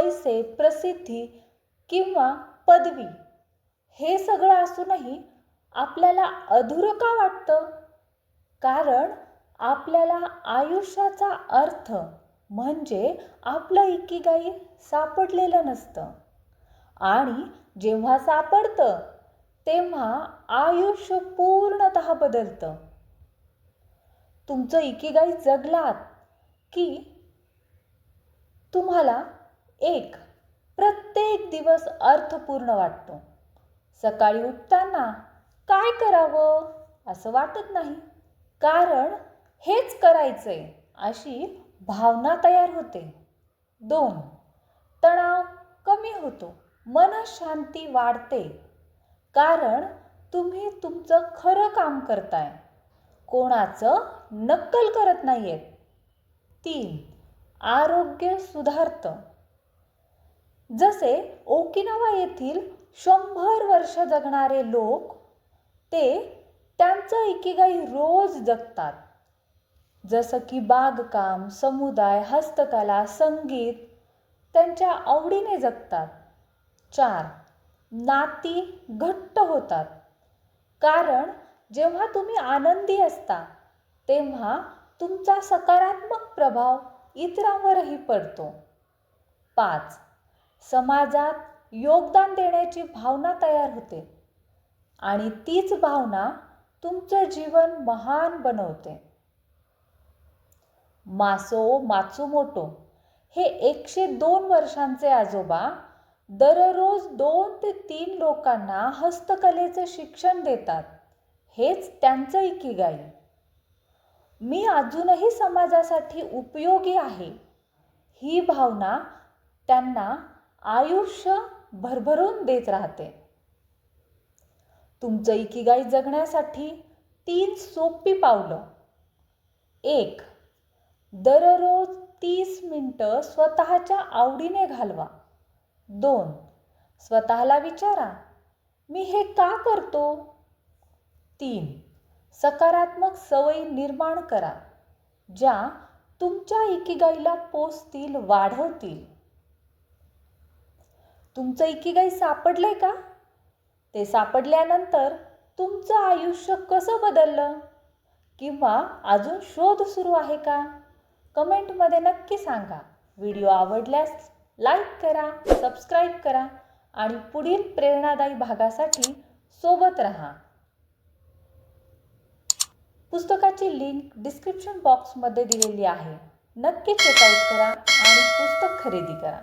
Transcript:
पैसे प्रसिद्धी किंवा पदवी हे सगळं असूनही आपल्याला अधुरं का वाटतं? कारण आपल्याला आयुष्याचा अर्थ म्हणजे आपलं इकिगाई सापडलेलं नसतं. आणि जेव्हा सापडतं तेव्हा आयुष्य पूर्णत बदलतं. तुमचं इकिगाई जगलात की तुम्हाला एक प्रत्येक दिवस अर्थपूर्ण वाटतो. सकाळी उठताना काय करावं असं वाटत नाही. कारण हेच करायचंय अशी भावना तयार होते. दोन तणाव कमी होतो. मनशांती वाढते. कारण तुम्ही तुमचं खरं काम करताय. कोणाचं नक्कल करत नाहीयेत. तीन आरोग्य सुधारतं. जसे ओकिनावा येथील शंभर वर्ष जगणारे लोक ते त्यांचं इकिगाई रोज जगतात. जसं की बागकाम समुदाय हस्तकला संगीत त्यांच्या आवडीने जगतात. चार नाती घट्ट होतात. कारण जेव्हा तुम्ही आनंदी असता तेव्हा तुमचा सकारात्मक प्रभाव इतरांवरही पडतो. पाच समाजात योगदान देण्याची भावना तयार होते. आणि तीच भावना तुमचं जीवन महान बनवते. मासो माचुमोटो हे एकशे दोन वर्षांचे आजोबा दररोज दोन ते तीन लोकांना हस्तकलेचं शिक्षण देतात. हेच त्यांचं इकिगाई. मी अजूनही समाजासाठी उपयोगी आहे. ही भावना त्यांना आयुष्य भरभरून देत राहते. तुमचं इकिगाई जगण्यासाठी तीन सोपी पावलं. एक दररोज तीस मिनटं स्वतःच्या आवडीने घालवा. दोन स्वतःला विचारा मी हे का करतो? तीन सकारात्मक सवयी निर्माण करा ज्या तुमच्या इकिगाईला पोचतील वाढवतील. तुमचं इकिगाई आहे का? ते सापडल्यानंतर तुमचं आयुष्य कसं बदललं? किंवा अजून शोध सुरू आहे का? कमेंटमध्ये नक्की सांगा. व्हिडिओ आवडल्यास लाईक करा सबस्क्राईब करा आणि पुढील प्रेरणादायी भागासाठी सोबत रहा. पुस्तकाची लिंक डिस्क्रिप्शन बॉक्समध्ये दिलेली आहे. नक्की चेकआउट करा आणि पुस्तक खरेदी करा.